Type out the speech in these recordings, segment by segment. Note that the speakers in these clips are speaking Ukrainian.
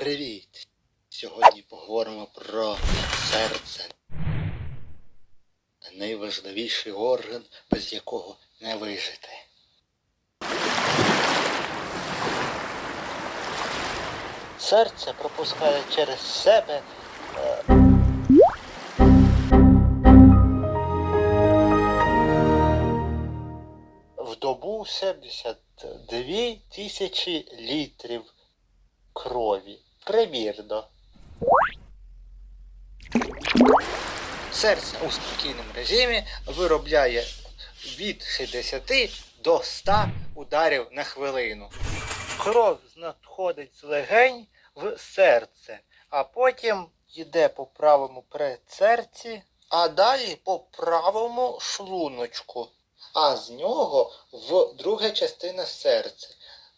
Привіт! Сьогодні поговоримо про серце. Найважливіший орган, без якого не вижити. Серце пропускає через себе. е, В добу 72 тисячі літрів крові. Примірно. Серце у спокійному режимі виробляє від 60 до 100 ударів на хвилину. Кров надходить з легень в серце, а потім йде по правому предсерці, а далі по правому шлуночку, а з нього в друга частина серця,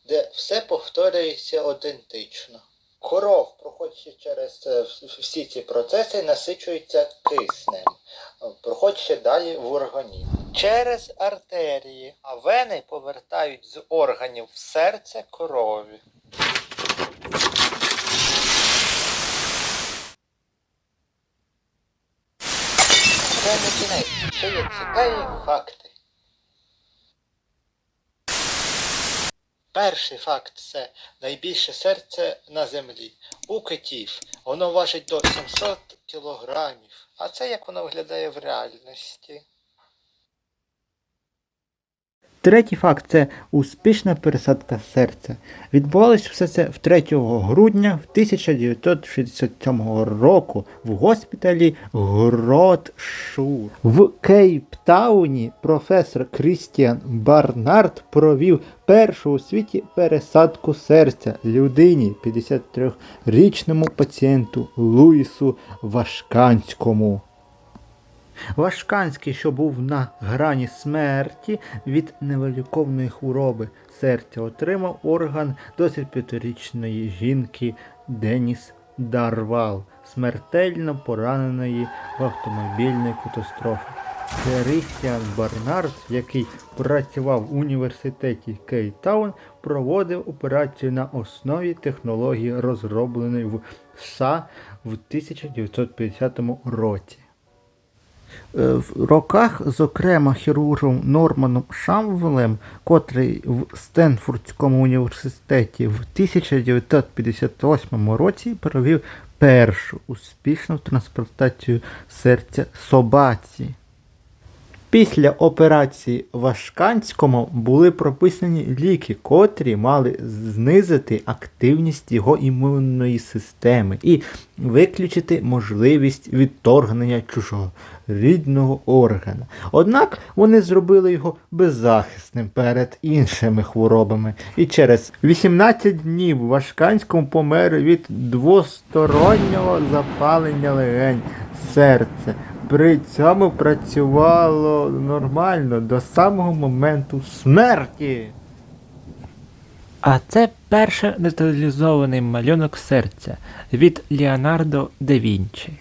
де все повторюється ідентично. Кров, проходячи через е, всі ці процеси, насичується киснем, е, проходячи далі в організм. Через артерії, а вени повертають з органів в серце крові. Це не кінець, ще є цікаві факти. Перший факт це найбільше серце на землі. У китів воно важить до 700 кілограмів. А це як воно виглядає в реальності. Третій факт це успішна пересадка серця. Відбувалось все це в 3 грудня в 1967 року в госпіталі Гротшур. В Кейптауні професор Крістіан Барнард провів першу у світі пересадку серця людині 53-річному пацієнту Луїсу Вашканському. Вашканський, що був на грані смерті від невиліковної хвороби серця, отримав орган 25-річної жінки Деніс Дарвал, смертельно пораненої в автомобільній катастрофі. Крістіан Барнард, який працював в університеті Кейтаун, проводив операцію на основі технології, розробленої в США в 1950 році. Е, в роках, зокрема, хірургом Норманом Шамвелем, котрий в Стенфордському університеті в 1958 році провів першу успішну трансплантацію серця собаці. Після операції Вашканському були прописані ліки, котрі мали знизити активність його імунної системи і виключити можливість відторгнення чужого рідного органа. Однак вони зробили його беззахисним перед іншими хворобами. І через 18 днів Вашканському помер від двостороннього запалення легень серця. При цьому працювало нормально до самого моменту смерті. А це перший деталізований малюнок серця від Леонардо да Вінчі.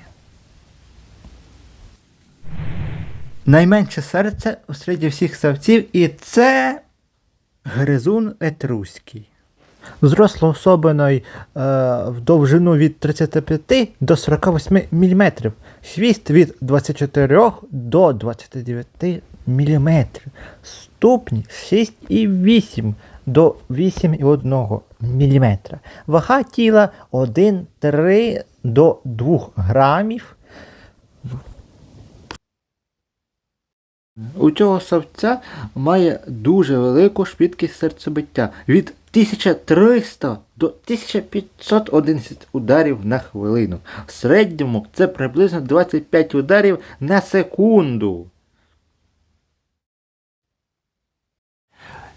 Найменше серце у серед всіх савців, і це гризун етруський. Зросла особиною е, в довжину від 35 до 48 мм, хвіст від 24 до 29 мм, ступні 6,8 до 8,1 мм, вага тіла 1,3 до 2 грамів. У цього савця має дуже велику швидкість серцебиття. Від 1300 до 1511 ударів на хвилину. В середньому це приблизно 25 ударів на секунду.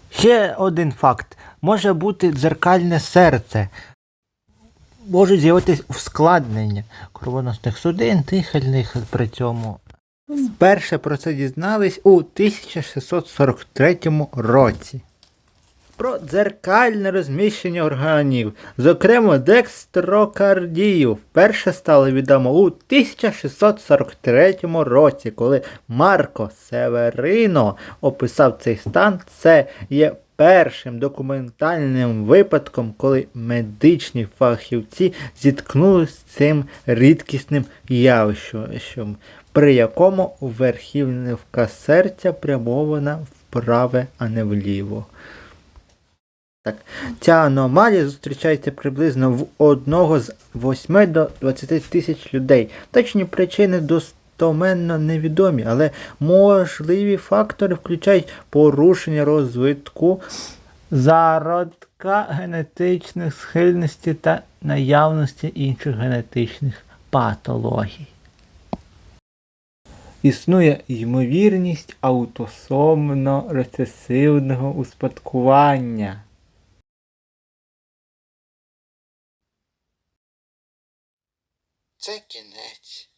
Ще один факт. Може бути дзеркальне серце. Можуть з'явитися ускладнення кровоносних судин, дихальних при цьому. Вперше про це дізнались у 1643 році. Про дзеркальне розміщення органів, зокрема декстрокардію, вперше стало відомо у 1643 році, коли Марко Северино описав цей стан. Це є першим документальним випадком, коли медичні фахівці зіткнулися з цим рідкісним явищем, при якому верхівнивка серця прямована вправе, а не вліво. Так. Ця аномалія зустрічається приблизно в одного з 8 до 20 тисяч людей. Точні причини достоменно невідомі, але можливі фактори включають порушення розвитку зародка генетичних схильностей та наявності інших генетичних патологій. Існує ймовірність аутосомно рецесивного успадкування. Це кінець.